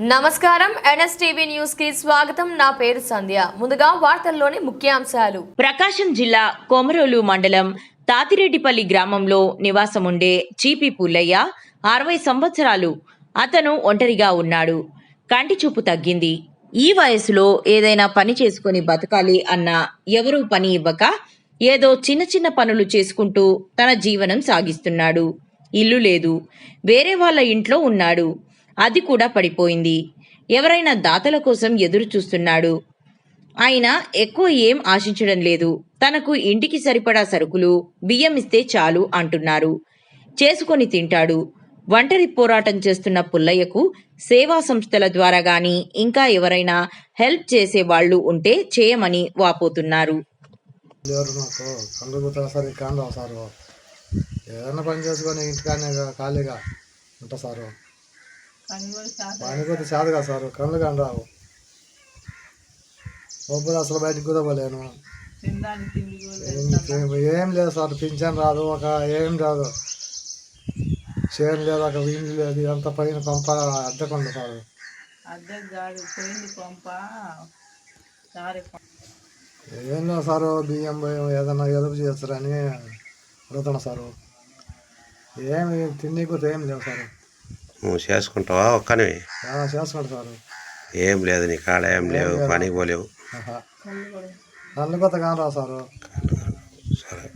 నమస్కారం. ఎన్ఎస్టీవీ న్యూస్కి స్వాగతం. నా పేరు సంధ్య. ముందుగా వార్తల్లోని ముఖ్యాంశాలు. ప్రకాశం జిల్లా కొమరోలు మండలం తాతిరెడ్డిపల్లి గ్రామంలో నివాసముండే చీపి పుల్లయ్య అరవై సంవత్సరాలు అతను ఒంటరిగా ఉన్నాడు. కంటి చూపు తగ్గింది. ఈ వయసులో ఏదైనా పని చేసుకొని బతకాలి అన్న ఎవరూ పని ఇవ్వక ఏదో చిన్న చిన్న పనులు చేసుకుంటూ తన జీవనం సాగిస్తున్నాడు. ఇల్లు లేదు. వేరే వాళ్ళ ఇంట్లో ఉన్నాడు. అది కూడా పడిపోయింది. ఎవరైనా దాతల కోసం ఎదురు చూస్తున్నాడు. ఆయన ఎక్కువ ఏం ఆశించడం లేదు. తనకు ఇంటికి సరిపడా సరుకులు బియ్యం ఇస్తే చాలు అంటున్నారు. చేసుకొని తింటాడు. ఒంటరి పోరాటం చేస్తున్న పుల్లయ్యకు సేవా సంస్థల ద్వారా గాని ఇంకా ఎవరైనా హెల్ప్ చేసే వాళ్ళు ఉంటే చేయమని వాపోతున్నారు. ఏదైనా పని చేసుకొని ఇంటికానే ఖాళీగా ఉంటా సారు. పని కొద్ది చేత కదా సారు కళ్ళు కాని రావు. ఒప్పుడు అసలు బయటకు కుదవలేను. ఏం ఏం లేదు సార్ పింఛన్ రాదు ఒక ఏం రాదు. చేను లేదు ఒక ఇల్లు లేదు ఇదంతా పైన పంప అద్దెకుంది సార్. ఏం లేదు సారు బియ్యం బియ్యం ఏదైనా ఎదురు చేస్తారని అడుగుతున్నా సారు. ఏమి తిండి కూడా ఏం లేవు సారు. నువ్వు చేసుకుంటావా? ఒక్కనివి. ఏం లేదు నీ కాడ ఏం లేవు పనికి పోలేవు. కొత్త కాని సరే.